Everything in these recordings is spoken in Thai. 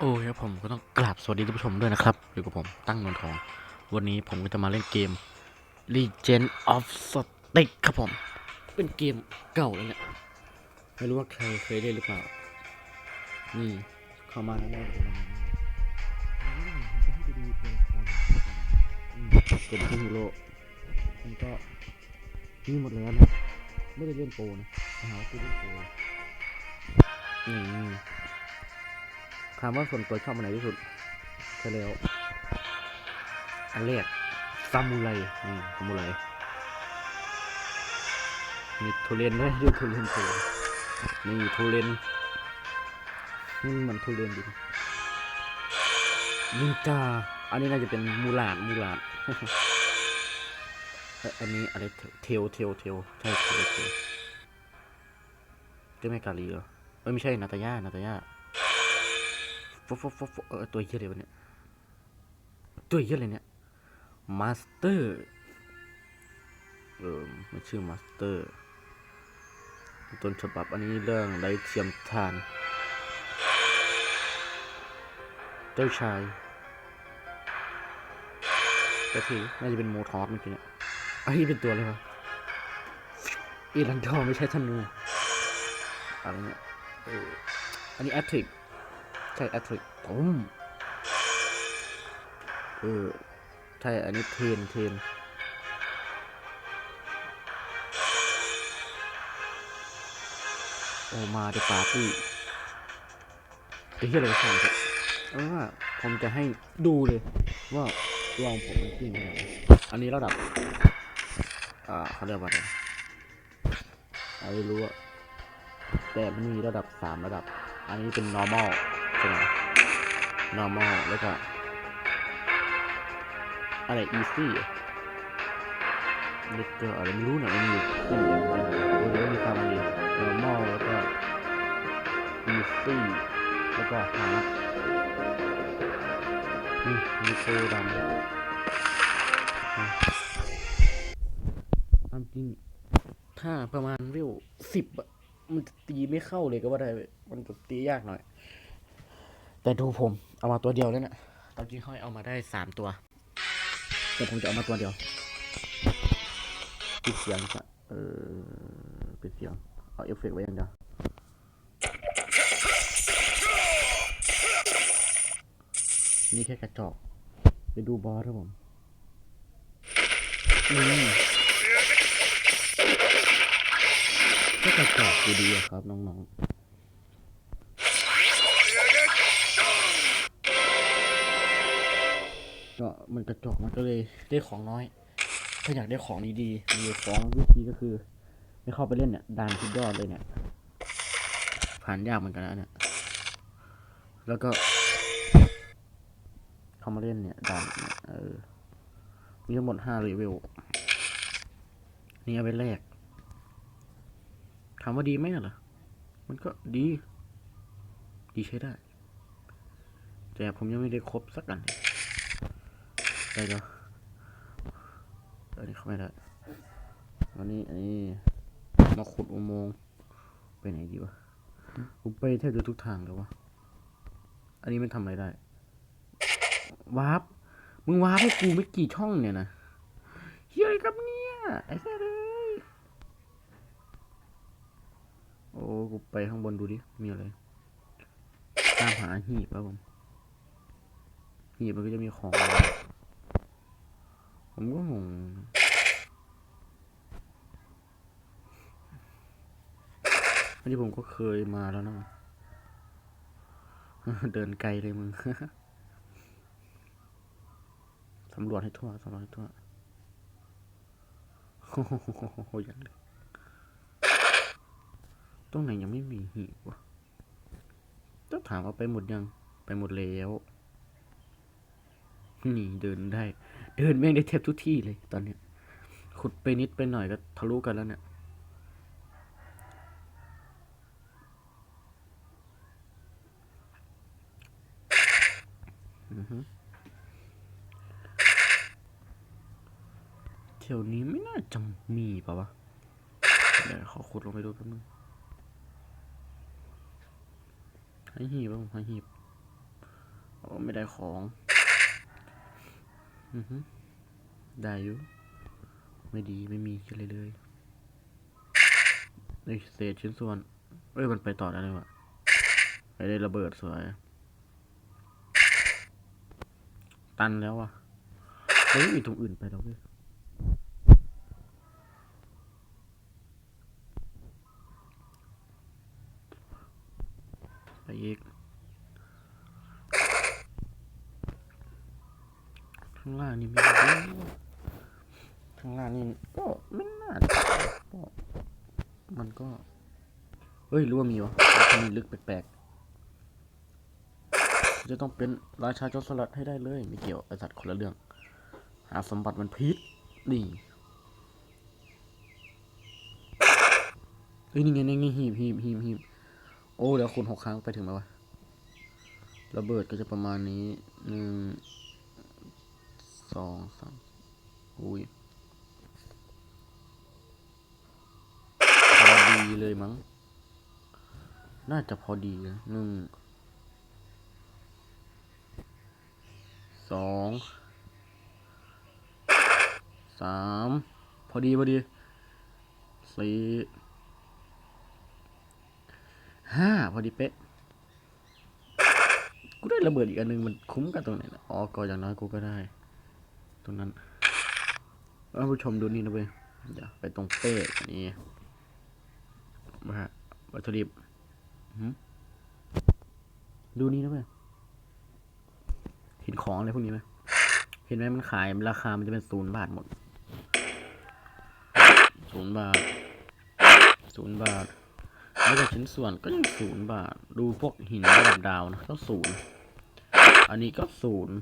โอ้ครับผมก็ต้องกราบสวัสดีท่านผู้ชมด้วยนะครับอยู่กับผมตั้งนนทอง วันนี้ผมก็จะมาเล่นเกม Legend of Stick ครับผม เป็นเกมเก่าแล้วเนี่ยไม่รู้ว่าใครเคยเล่นหรือเปล่า นี่เข้ามาแล้วได้เลยเป็นที่ฮีโร่มันก็นี่หมดแล้วนะ ไม่ได้เล่นโปรนะนะฮะคือเล่นโปรนี่ ถามว่าส่วนตัวชอบอันไหนที่สุดใช่แล้วอันแรกซามูไรนี่ซามูไรมีทุเรียนด้วยดูทุเรียนตัวนี่ทุเรียนนี่มันทุเรียนดินินจาอันนี้น่าจะเป็นมูลาดมูลาดอันนี้อะไรเทลเทลเทลใช่เทลเทลเจ้าแม่กาลีเหรอเอ้ยไม่ใช่นาตาย่านาตาย่า ฟฟฟฟเออตัวเหี้ยอะไรวะเนี่ยตัวเหี้ยอะไรเนี่ยมาสเตอร์เออมันชื่อมาสเตอร์ต้นฉบับอันนี้เรื่องไรเทียมทาน เจ้าชายก็ทีน่าจะเป็นโมทอสเมื่อกี้เนี่ยอันนี้เป็นตัวอะไรวะอีรันดอไม่ใช่ธนูอะไรเนี่ยเอออันนี้แอตริก ใช่แอตริกผมเออใช่อันนี้เทนเทนโอมาเดปาร์ตี้ไอ้เหี้ยอะไรกันเนี่ยเออว่าผมจะให้ดูเลยว่าลองผมมันจริงขนาดไหนอันนี้ระดับ อ่าเขาเรียกว่าอะไรไม่รู้อะแต่มันมีระดับสามระดับ อันนี้เป็น normal ใช่ไหม normal แล้วก็อะไร easy เล็กก็อะไรไม่รู้นะมันมีอยู่สี่อันเดี๋ยวมีความอะไร normal แล้วก็ easy แล้วก็ hard นี่มีโซดำด้อะความจริง ถ้าประมาณวิวสิบมันจะตีไม่เข้าเลยก็ว่าได้ มันจะตียากหน่อย แต่ดูผมเอามาตัวเดียวแล้วเนะี่ยตอนจริงเขาเอามาได้สามตัวแต่ผมจะเอามาตัวเดียวปิดเสียงก่อนเออปิดเสียงเอาเอฟเฟกต์ไว้อย่างเดียวนี่แค่กระจอกไปดูบอสครับผมนี่แค่กระจอกอยู่ดีอะครับน้องๆ ก็มันกระจอกมันก็เลยได้ของน้อย ถ้าอยากได้ของดีๆมีอยู่สองวิธีก็คือ ไม่เข้าไปเล่นเนี่ยด่านสุดยอดเลยเนี่ย ผ่านยากเหมือนกันนะเนี่ย แล้วก็เข้ามาเล่นเนี่ยด่านเนี่ยเออมีทั้งหมดห้าเลเวลนี่เอาไปแรกถามว่าดีไหมเหรอ มันก็ดี ดีใช้ได้ แต่ผมยังไม่ได้ครบสักอันเลย ได้แล้วอันนี้เข้าไม่ได้อันนี้อันนี้มาขุดอุโมงค์ไปไหนดีวะผมไปแทบจะทุกทางแล้ววะอันนี้มันทำอะไรได้วาร์ปมึงวาร์ปให้กูไม่กี่ช่องเนี่ยนะเฮียครับเนี่ยไอ้แค่เลยโอ้กูไปข้างบนดูดิมีอะไรตามหาหีบครับผมหีบมันก็จะมีของ ผมก็งงอันนี้ผมก็เคยมาแล้วนะ เดินไกลเลยมึงสำรวจให้ทั่วสำรวจให้ทั่วโอ้โหอย่างเลยตรงไหนยังไม่มีหีบวะต้องถามว่าไปหมดยัง ไปหมดแล้ว นี่เดินได้ เดินแม่งได้เทบทุกที่เลยตอนเนี้ยขุดไปนิดไปหน่อยก็ทะลุกันแล้วเนี่ยอือฮึแถวนี้ไม่น่าจะมีป่าวะ เดี๋ยวขอขุดลงไปดูแป๊บนึงให้หีบบ้างให้หีบโอ้ไม่ได้ของ ได้อยู่ ไม่ดีไม่มีกันเลยเลยนี่เศษชิ้นส่วน เอ้ย มันไปต่อได้เลยวะไปได้ระเบิดสวย ตันแล้วอะเฮ้ยมีตรงอื่นไปแล้วเว้ยไปอีก ข้างล่างนี่ไม่รู้ข้างล่างนี่ก็ไม่น่าก็มันก็ เฮ้ย รู้ว่ามีวะแต่ทำไมลึกแปลกๆ จะต้องเป็นราชาโจรสลัดให้ได้เลย ไม่เกี่ยวไอสัตว์คนละเรื่อง หาสมบัติมันพิษนี่เฮ้ยนี่ไงนี่ไงหีบหีบหีบหีบโอ้เดี๋ยวคุณหกครั้งไปถึงไหมวะ ระเบิดก็จะประมาณนี้หนึ่ง สองสามอุ้ยพอดีเลยมั้ง น่าจะพอดีนะหนึ่ง สอง สาม พอดี พอดี สี่ ห้า พอดีเป๊ะกูได้ระเบิดอีกอันหนึง มันคุ้มกันตรงไหนนะอ๋อก็อย่างน้อยกูก็ได้ ตรงนั้นท่านผู้ชมดูนี่นะเว้ยเดี๋ยวไปตรงเป้นี่มาฮะวัตถุดิบดูนี่นะเว้ยเห็นของอะไรพวกนี้ไหมเห็นไหมมันขายราคามันจะเป็นศูนย์บาทหมดศูนย์บาทศูนย์บาทแล้วก็ชิ้นส่วนก็ยังศูนย์บาท ดูพวกหินระดับดาวนะก็ศูนย์อันนี้ก็ศูนย์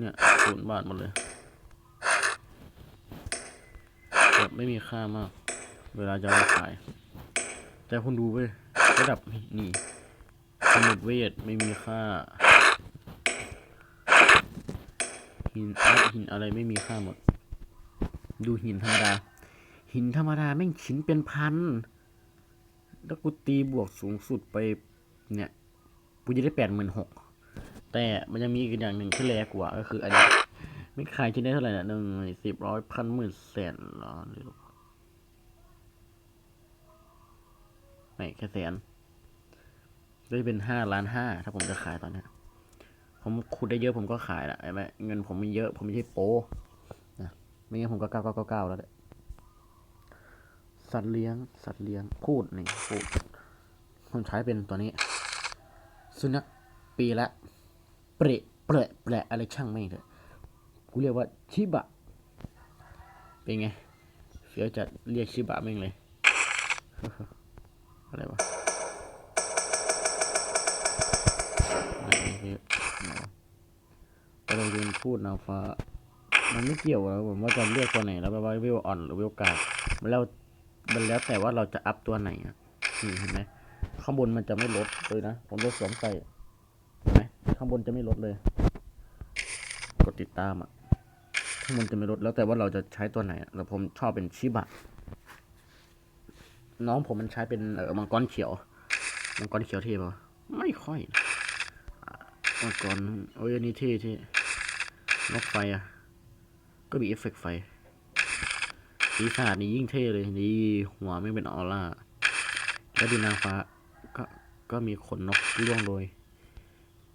เนี่ยศูนย์บาทหมดเลยแบบไม่มีค่ามาก เวลาจะเอาขาย แต่คุณดูเว้ยระดับนี่สมุดเวทไม่มีค่าหินอาร์ตหินอะไรไม่มีค่าหมด ดูหินธรรมดา หินธรรมดาแม่งชิ้นเป็นพัน แล้วกูตีบวกสูงสุดไปเนี่ย กูจะได้แปดหมื่นหก แต่มันยังมีอีกอย่างหนึ่งที่แรงกว่าก็คืออันนี้ไม่ขายชิ้นได้เท่าไหร่นะหนึ่งสิบร้อยพันหมื่นแสนล้านเลยหรอไม่แค่แสนได้เป็นห้าล้านห้าถ้าผมจะขายตอนนี้ผมขุดได้เยอะผมก็ขายละไอ้แม่เงินผมมีเยอะ ผมไม่ใช่โปนะไม่งั้นผมก็เก้าเก้าเก้าเก้าแล้วแหละสัตว์เลี้ยง สัตว์เลี้ยงพูดนี่พูดผมใช้เป็นตัวนี้สุนัขปีละ เปรเปรแปะอะไรช่างไม่เถอะกูเรียกว่าชิบะ เป็นไงเฟียวจัดเรียกชิบะแม่งเลย อะไรวะเราเรียนพูดนางฟ้า มันไม่เกี่ยวแล้วผมว่าจะเลือกตัวไหนแล้วแบบว่าวิวอ่อนหรือวิวกลางมันแล้วมันแล้วแต่ว่าเราจะอัพตัวไหนอะเห็นไหมข้างบนมันจะไม่ลดเลยนะผมจะสวมใส่ ข้างบนจะไม่ลดเลย กดติดตามอะ ข้างบนจะไม่ลดแล้วแต่ว่าเราจะใช้ตัวไหนแล้วผมชอบเป็นชิบะ น้องผมมันใช้เป็นเออมังกรเขียว มังกรเขียวเท่ปะไม่ค่อยนะมังกรโอ้ยอันนี้เท่เท่นกไฟอะ ก็มีเอฟเฟกต์ไฟปีศาจนี่ยิ่งเท่เลยนี่หัวไม่เป็นออร่า แล้วดูนางฟ้าก็ก็มีขนนกร่วงโรย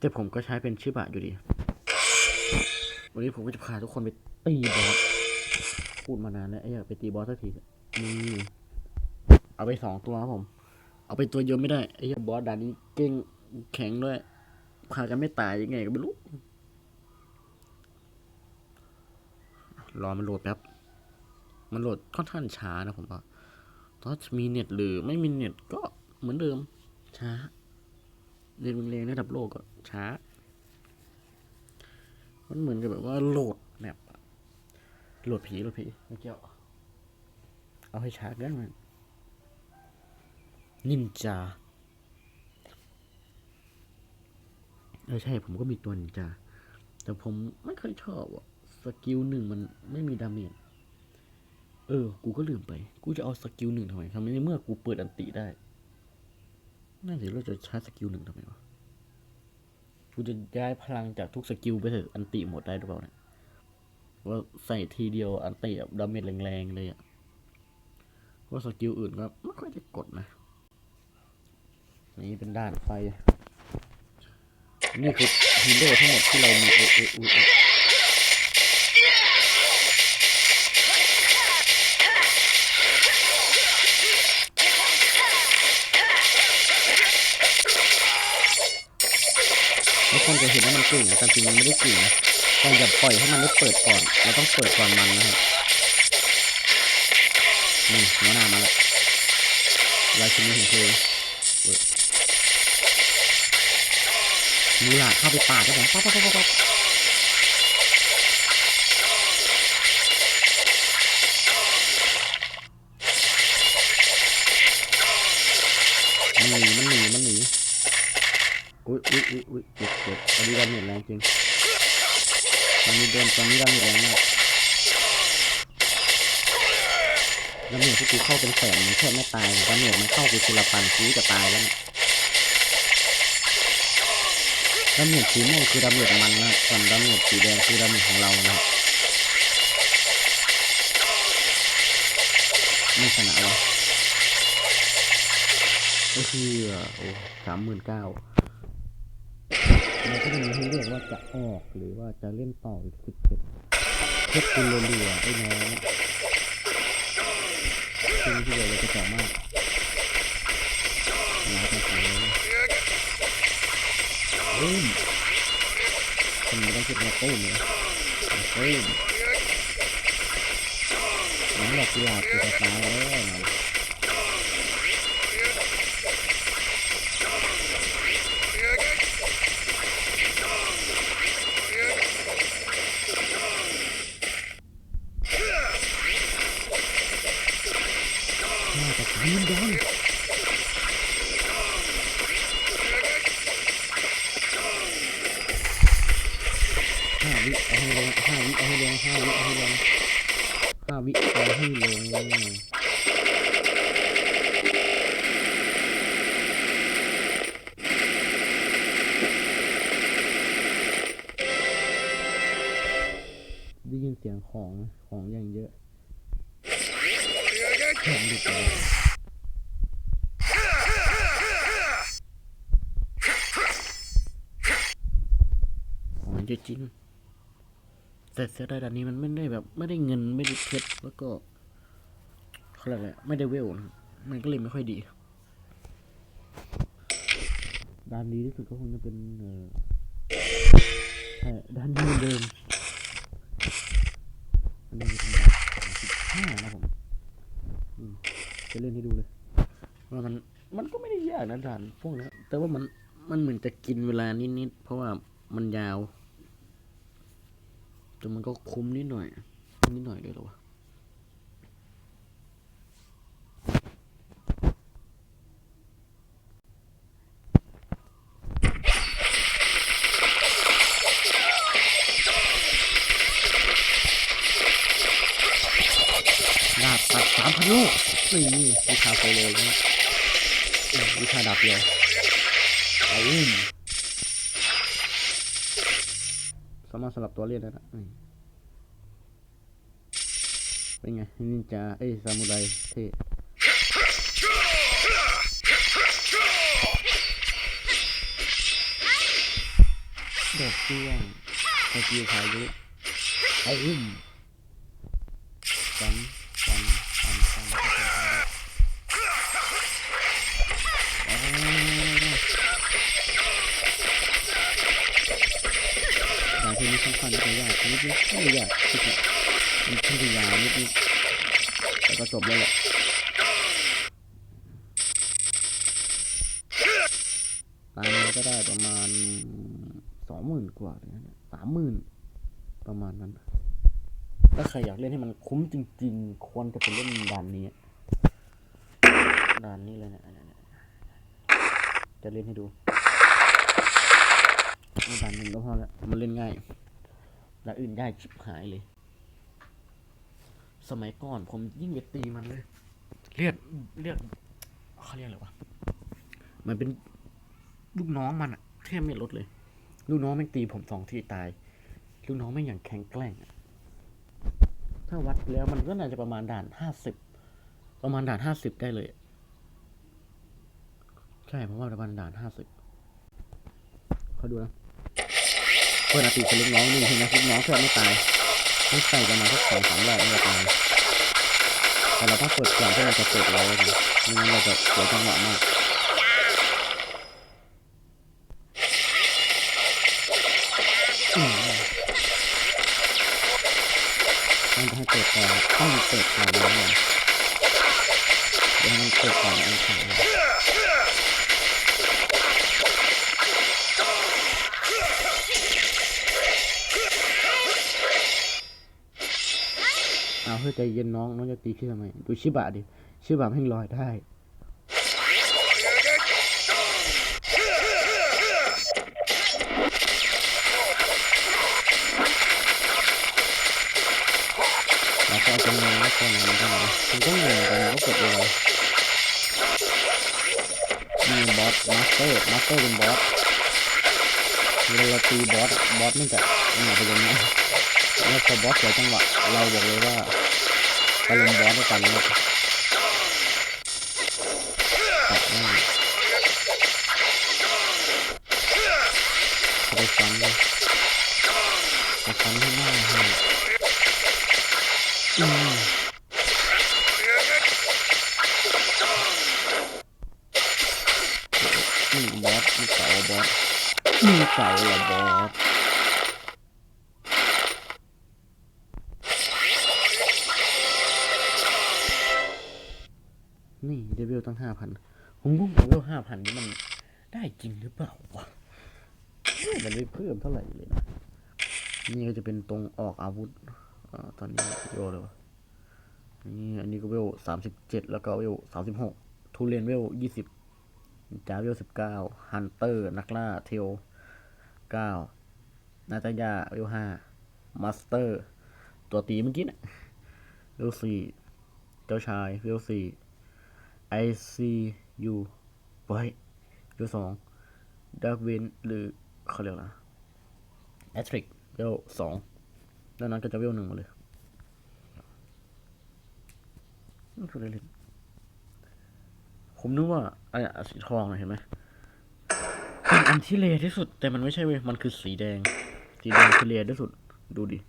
แต่ผมก็ใช้เป็นชิบะอยู่ดี วันนี้ผมก็จะพาทุกคนไปตีบอส พูดมานานแล้วไอ้อยากไปตีบอสสักทีนี่เอาไปสองตัวครับผม เอาไปตัวเดียวไม่ได้ไอ้ยบอสด่านนี้เก่งแข็งด้วยพากันไม่ตายยังไงก็ไม่รู้ รอมันโหลดแป๊บ มันโหลดค่อนข้างช้านะผมว่าถ้ามีเน็ตหรือไม่มีเน็ตก็เหมือนเดิมช้า เน็ตมึงเรงระดับโลกก็ช้า มันเหมือนกับแบบว่าโหลดแมปโหลดผีโหลดผีไม่เกี่ยวเอาให้ช้าได้มันนินจาเออใช่ ผมก็มีตัวนินจา แต่ผมไม่ค่อยชอบอะสกิลหนึ่งมันไม่มีดาเมจเออ กูก็ลืมไป กูจะเอาสกิลหนึ่งทำไมทำไมในเมื่อกูเปิดอันติได้ น่าจะเราจะใช้สกิลหนึ่งทำไมวะกูจะย้ายพลังจากทุกสกิลไปเถอะอันติหมดได้หรือเปล่าเนี่ยว่าใส่ทีเดียวอันติแบบดาเมจแรงๆเลยอะว่าสกิลอื่นก็ไม่ค่อยได้กดนะ นี่เป็นด้านไฟ นี่คือฮีโร่ทั้งหมดที่เรามีเอเอเอ คนจะเห็นว่ามันเก่งนะแต่จริงมันไม่ได้เก่งนะเราอย่าปล่อยให้มันได้เปิดก่อน เราต้องเปิดก่อนมันนะครับนี่หัวหน้ามาแล้วลายชิ้นนี้ของเธอเคยมูหลาเข้าไปปาดได้ผมป๊อปป๊อปป๊อปป๊ ตอนนี้โดนตอนนี้ดาเมจแรงมากดาเมจที่กูเข้าเป็นแสนมันแค่ไม่ตายดาเมจมันเข้ากูทีละพันกูจะตายแล้วเนี่ยดาเมจสีม่วงคือดาเมจมันนะส่วนดาเมจสีแดงคือดาเมจของเรานะไม่ชนะวะก็คือโอ้สามหมื่นเก้า ก็จะมีให้เลือกว่าจะออกหรือว่าจะเล่นต่ออีกสิบเพชรเพชรคุณรัวๆไอ้น้องซึ่งที่เราจะจ่อมากรักมาไปเอ้ยคนไมต้องคิดว่าตุ้มเลยตุ้มน้องดอกกุหลาบกูจะตายแล้วนะ วิเอาให้ลงได้ยินเสียงของของอย่างเยอะของดิบเลยของจริง แต่เสียดายด่านนี้มันไม่ได้แบบ ไม่ได้เงินไม่ได้เพชรแล้วก็เขาเรียกอะไรไม่ได้เวลนะมันก็เลยไม่ค่อยดีด้านดีที่สุดก็คงจะเป็นเออใช่ด้านนี้เหมือนเดิมอันนี้เป็นด่านสิบห้านะผมอืมจะเล่นให้ดูเลยว่ามันมันก็ไม่ได้ยากนะด่านพวกนี้แต่ว่ามันมันเหมือนจะกินเวลานิดๆเพราะว่ามันยาว แต่มันก็คุ้มนิดหน่อย นิดหน่อยเลยหรอวะดาบตัดสามพันลูกนี่วิชาโซโลแล้วนะอืมวิชาดาบเดียวเอาอุ้ม สลับตัวเล่นได้นะเป็นไงนินจาเอ้ยซามูไรเท่ดอกช่วงสกิลพายุเอาอุ้มจัง ทีนี้ค่อนข้างจะยากนิดนิดไม่ยากคิดว่ามันค่อนยาวนิดนิดแต่ก็จบแล้วแหละตามนี้ก็ได้ประมาณสองหมื่นกว่าเลยนะสามหมื่นประมาณนั้น ถ้าใครอยากเล่นให้มันคุ้มจริง ๆ ควรจะไปเล่นด่านนี้ด่านนี้เลยเนี่ยจะเล่นให้ดู ไม่ด่านหนึ่งก็พอแล้วมันเล่นง่ายด่านอื่นยากชิบหายเลย สมัยก่อนผมยิ่งไปตีมันเลย เรียกเรียกเขาเรียกอะไรวะมันเป็นลูกน้องมันอะแทบไม่ลดเลย ลูกน้องแม่งตีผมสองทีตาย ลูกน้องแม่งอย่างแข็งแกร่งอะถ้าวัดแล้วมันก็น่าจะประมาณด่านห้าสิบประมาณด่านห้าสิบได้เลยอะใช่ผมว่าประมาณด่านห้าสิบเขาดูนะ เพื่อนอาติเป็นลูกน้องนี่เห็นไหมลูกน้องแค่อนไม่ตายไม่ใส่ประมาณสักสองสามรอบไม่ตายแต่เราต้องเปิดก่อนที่เราจะเปิดเราเลยนะไม่งั้นเราจะเสียจังหวะมากมต้องให้เปิดก่อนต้องเปิดก่อนนะเนี่ยเดี๋ยวมันเปิดก่อนอันขัง อใจเย็นน้องน้องจะตีพี่ทำไมดูชิบะดิชิบะแม่งลอยได้แล้วก็เอาจำนวนแล้วก็ไหนมันก็ไหนคุณต้องเงินกันแล้วกดเลยนี่บอสมาสเตอร์มาสเตอร์เป็นบอสเวลาตีบอสบอสมันจะเนี่ยไปอย่างนี้ แล้วพอบอสเสียจังหวะเราบอกเลยว่าตะลุมบอสด้วยกันเลยตัดแม่งไปฟันเลยไปฟันให้หน้าให้อืมนี่บอสนี่เสาบอสนี่เสาเหรอบอส เวลตั้งห้าพันผมก็บอกว่าห้าพันนี่มันได้จริงหรือเปล่าวะมันไม่เพิ่มเท่าไหร่เลยนะนี่ก็จะเป็นตรงออกอาวุธอตอนนี้โยเลยวะนี่อันนี้ก็เวลสามสิบเจ็ดแล้วก็เวลสามสิบหกทูเรนเวลยี่สิบจาเวลสิบเก้าฮันเตอร์นักล่าเทลเก้านาตายาเวลห้ามาสเตอร์ ตัวตีเมื่อกี้นะเวลสี่เจ้าชายเวลสี่ ไอซียูไว้เวลสองดาร์กเวนหรือเขาเรียกอะแอตริกเวลสองแล้วนั้นก็จะเวลหนึ่งมาเลยนี่คืออะไรผมนึกว่าไอ้สีทองนะเห็นไหมเป็นอันที่เลวที่สุด แต่มันไม่ใช่เว้ย มันคือสีแดง สีแดงคือเลที่สุด ดูดิ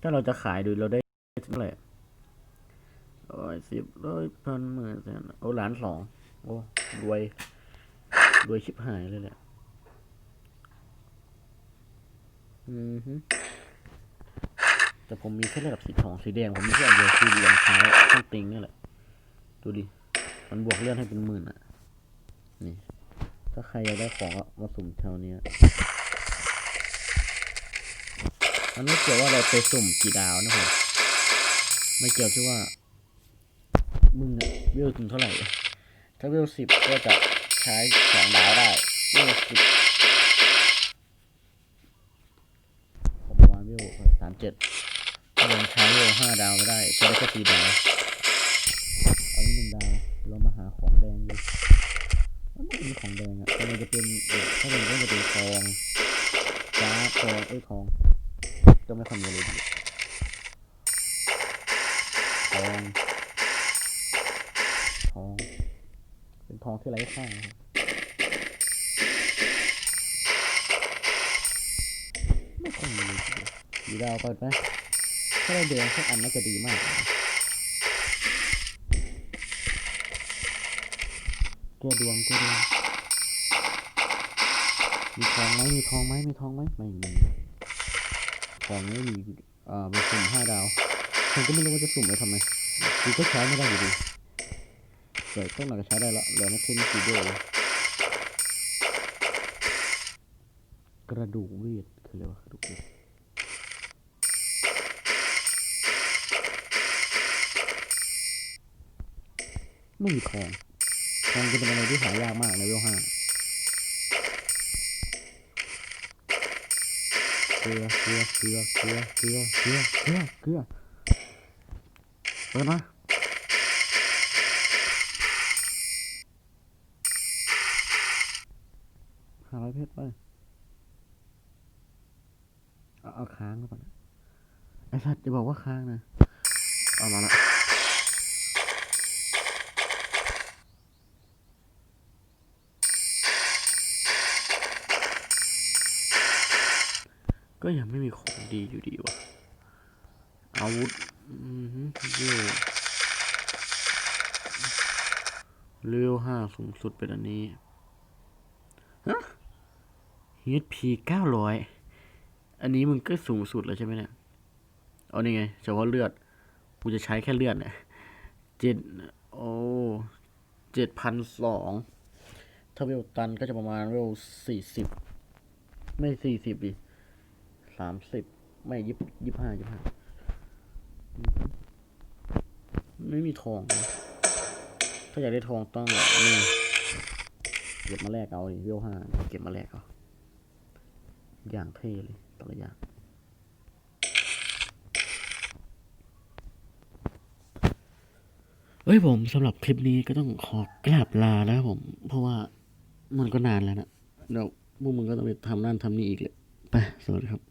ถ้าเราจะขายดูเราได้เท่าไหร่ ร้อยสิบร้อยพันหมื่นแสนโอ้ล้านสองโอ้รวยรวยชิบหายเลยแหละอือฮึแต่ผมมีแค่ระดับสีทองสีแดงผมมีแค่อันเดียวคือเหรียญเท้าข้างติงนี่แหละ ดูดิ มันบวกเลื่อนให้เป็นหมื่นอะ นี่ ถ้าใครอยากได้ของก็มาสุ่มแถวเนี้ยมันไม่เกี่ยวว่าเราไปสุ่มกี่ดาวนะผมไม่เกี่ยวที่ว่า มึงอะเวลถึงเท่าไหร่ถ้าเวลสิบก็จะใช้สองดาวได้เวลสิบประมาณเวลสามเจ็ดถ้ายังใช้เวลห้าดาวไม่ได้ใช้ได้แค่สี่ดาวเอานี่หนึ่งดาวเรามาหาของแดงดูมันไม่มีของแดงอะแต่มันจะเป็นถ้าเป็นก็จะเป็นทองฟ้าทองเอ้ยทองก็ไม่ค่อยมีเลยทอง ทองที่ไร้ค่าไม่ค่อยมีเลยดีดาวเปิดไหมถ้าได้แดงสักอันน่าจะดีมาก เก้ดวงแก้ดวงมีทองไหมมีทองไหมมีทองไหมไม่มีของไม่มีอ่าเป็นสุ่มห้าดาว ผมก็ไม่รู้ว่าจะสุ่มไปทำไมคือก็ใช้ไม่ได้อยู่ดี ใส่ต้องหนัอก็ใช้ได้ละเหลือไม่เท่นกี่เดียวเลยกระดูกเวทคืออะไรวะกระดูกเวทไม่มีทองทองจะเป็นอะไรที่หายากมากในเวลห้าเกลือเกลือเกลือเกลือเกลือเกลือเกลือเปิดมา หาร้อยเพชรไปเอาค้างก่อนนะไอสัตว์จะบอกว่าค้างนะเอามาละก็ยังไม่มีของดีอยู่ดีวะอาวุธอืมเร็วเร็วห้าสูงสุดเป็นอันนี้ HP เก้าร้อยอันนี้มึงก็สูงสุดแล้วใช่ไหมเนี่ยเอานี่ไงเฉพาะเลือด กูจะใช้แค่เลือดเนี่ยเจ็ดโอ้เจ็ดพันสองถ้าเวลตันก็จะประมาณเวลสี่สิบไม่สี่สิบดิสามสิบไม่ยี่ยี่ห้ายี่ห้าไม่มีทองนะถ้าอยากได้ทองต้องแบบนี่เก็บมาแลกเอาดิเวลห้าเก็บมาแลกเอา อย่างเท่เลยแต่ละอย่างเฮ้ยผมสำหรับคลิปนี้ก็ต้องขอกราบลาแล้วผม เพราะว่ามันก็นานแล้วนะเดี๋ยวพวกมึงก็ต้องไปทำนั่นทำนี่อีกเลยไปสวัสดีครับ